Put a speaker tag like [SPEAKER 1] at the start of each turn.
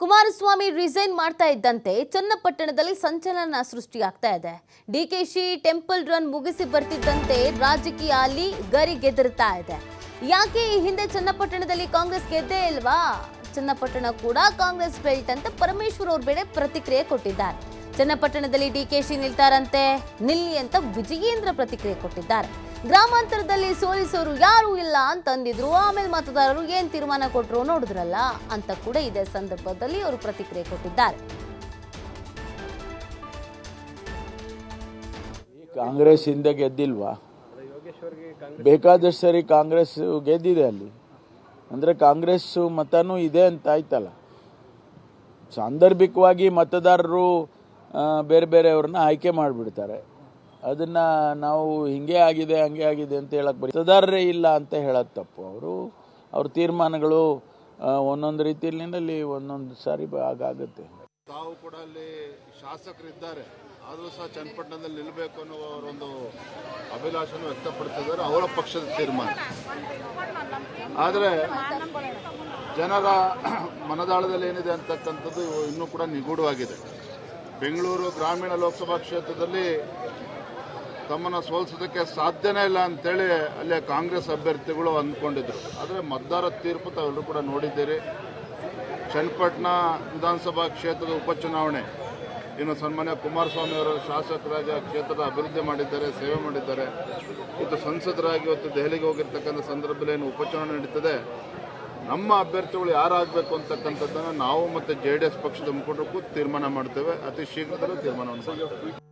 [SPEAKER 1] Kumaraswamy resign ಮಾಡ್ತಾ ಇದ್ದಂತೆ ಚನ್ನಪಟ್ಟಣದಲ್ಲಿ ಸಂಚಲನ ಸೃಷ್ಟಿಯಾಗ್ತಾ ಇದೆ. ಡಿಕೆಶಿ ಟೆಂಪಲ್ ರನ್ ಮುಗಿಸಿ ಬರ್ತಿದ್ದಂತೆ ರಾಜಕೀಯ ಅಲ್ಲಿ ಗರಿ ಗರಿಗೆದರ್ತಾ ಇದೆ. ಯಾಕೆ ಈ ಹಿಂದೆ ಚನ್ನಪಟ್ಟಣದಲ್ಲಿ ಕಾಂಗ್ರೆಸ್ ಗೆದ್ದೇ ಇಲ್ವಾ? ಚನ್ನಪಟ್ಟಣ ಕೂಡ ಕಾಂಗ್ರೆಸ್ ಬೆಲ್ಟ್ ಅಂತ ಪರಮೇಶ್ವರ್ ಅವ್ರ ಬೆಳೆ ಪ್ರತಿಕ್ರಿಯೆ ಕೊಟ್ಟಿದ್ದಾರೆ. ಚನ್ನಪಟ್ಟಣದಲ್ಲಿ ಡಿಕೆಶಿ ನಿಲ್ತಾರಂತೆ. ನಿಲ್ಲಿ ಅಂತ ವಿಜಯೇಂದ್ರ ಪ್ರತಿಕ್ರಿಯೆ ಕೊಟ್ಟಿದ್ದಾರೆ. ಗ್ರಾಮಾಂತರದಲ್ಲಿ ಸೋಲಿಸೋರು ಯಾರೂ ಇಲ್ಲ ಅಂತಂದಿದ್ರು. ಆಮೇಲೆ ಮತದಾರರು ಏನ್ ತೀರ್ಮಾನ ಕೊಟ್ಟರು ನೋಡಿದ್ರಲ್ಲ ಅಂತ ಕೂಡ ಇದೇ ಸಂದರ್ಭದಲ್ಲಿ ಅವರು ಪ್ರತಿಕ್ರಿಯೆ ಕೊಟ್ಟಿದ್ದಾರೆ.
[SPEAKER 2] ಕಾಂಗ್ರೆಸ್ ಹಿಂದೆ ಗೆದ್ದಿಲ್ವಾ? ಬೇಕಾದಷ್ಟು ಸರಿ ಕಾಂಗ್ರೆಸ್ ಗೆದ್ದಿದೆ ಅಲ್ಲಿ. ಅಂದ್ರೆ ಕಾಂಗ್ರೆಸ್ ಮತನೂ ಇದೆ ಅಂತ ಆಯ್ತಲ್ಲ. ಸಾಂದರ್ಭಿಕವಾಗಿ ಮತದಾರರು ಬೇರೆ ಬೇರೆಯವ್ರನ್ನ ಆಯ್ಕೆ ಮಾಡಿಬಿಡ್ತಾರೆ. ಅದನ್ನ ನಾವು ಹಿಂಗೆ ಆಗಿದೆ, ಹಂಗೆ ಆಗಿದೆ ಅಂತ ಹೇಳಕ್ ಬರೀ ಮತದಾರರೇ ಇಲ್ಲ ಅಂತ ಹೇಳೋದು ತಪ್ಪು. ಅವರು, ಅವ್ರ ತೀರ್ಮಾನಗಳು ಒಂದೊಂದು ರೀತಿಯಲ್ಲಿ ಒಂದೊಂದು ಸಾರಿ ಆಗುತ್ತೆ
[SPEAKER 3] ತಾವು ಕೂಡ ಅಲ್ಲಿ ಶಾಸಕರಿದ್ದಾರೆ. ಆದರೂ ಸಹ ಚನ್ನಪಟ್ಟಣದಲ್ಲಿ ನಿಲ್ಲಬೇಕು ಅನ್ನೋ ಅವರೊಂದು ಅಭಿಲಾಷೆಯನ್ನು ವ್ಯಕ್ತಪಡಿಸಿದ್ದಾರೆ. ಅವರ ಪಕ್ಷದ ತೀರ್ಮಾನ. ಆದರೆ ಜನರ ಮನದಾಳದಲ್ಲಿ ಏನಿದೆ ಅಂತಕ್ಕಂಥದ್ದು ಇನ್ನೂ ಕೂಡ ನಿಗೂಢವಾಗಿದೆ. ಬೆಂಗಳೂರು ಗ್ರಾಮೀಣ ಲೋಕಸಭಾ ಕ್ಷೇತ್ರದಲ್ಲಿ ತಮ್ಮನ್ನು ಸೋಲಿಸೋದಕ್ಕೆ ಸಾಧ್ಯನೇ ಇಲ್ಲ ಅಂತೇಳಿ ಅಲ್ಲೇ ಕಾಂಗ್ರೆಸ್ ಅಭ್ಯರ್ಥಿಗಳು ಅಂದ್ಕೊಂಡಿದ್ರು. ಆದರೆ ಮತದಾರ ತೀರ್ಪು ತಾವೆಲ್ಲರೂ ಕೂಡ ನೋಡಿದ್ದೀರಿ. ಚನ್ನಪಟ್ಟಣ ವಿಧಾನಸಭಾ ಕ್ಷೇತ್ರದ ಉಪಚುನಾವಣೆ. ಇನ್ನು ಸನ್ಮಾನ್ಯ ಕುಮಾರಸ್ವಾಮಿ ಅವರು ಶಾಸಕರಾಗಿ ಆ ಕ್ಷೇತ್ರದ ಅಭಿವೃದ್ಧಿ ಮಾಡಿದ್ದಾರೆ, ಸೇವೆ ಮಾಡಿದ್ದಾರೆ. ಇವತ್ತು ಸಂಸದರಾಗಿ ಇವತ್ತು ದೆಹಲಿಗೆ ಹೋಗಿರ್ತಕ್ಕಂಥ ಸಂದರ್ಭದಲ್ಲಿ ಏನು ಉಪಚುನಾವಣೆ ನಡೀತದೆ? ನಮ್ಮ ಅಭ್ಯರ್ಥಿಗಳು ಯಾರಾಗಬೇಕು ಅಂತಕ್ಕಂಥದ್ದನ್ನು ನಾವು ಮತ್ತು ಜೆ ಡಿ ಎಸ್ ಪಕ್ಷದ ಮುಖಂಡಕ್ಕೂ ತೀರ್ಮಾನ ಮಾಡ್ತೇವೆ. ಅತಿ ಶೀಘ್ರದಲ್ಲೂ ತೀರ್ಮಾನವನ್ನು ಮಾಡ್ತೇವೆ.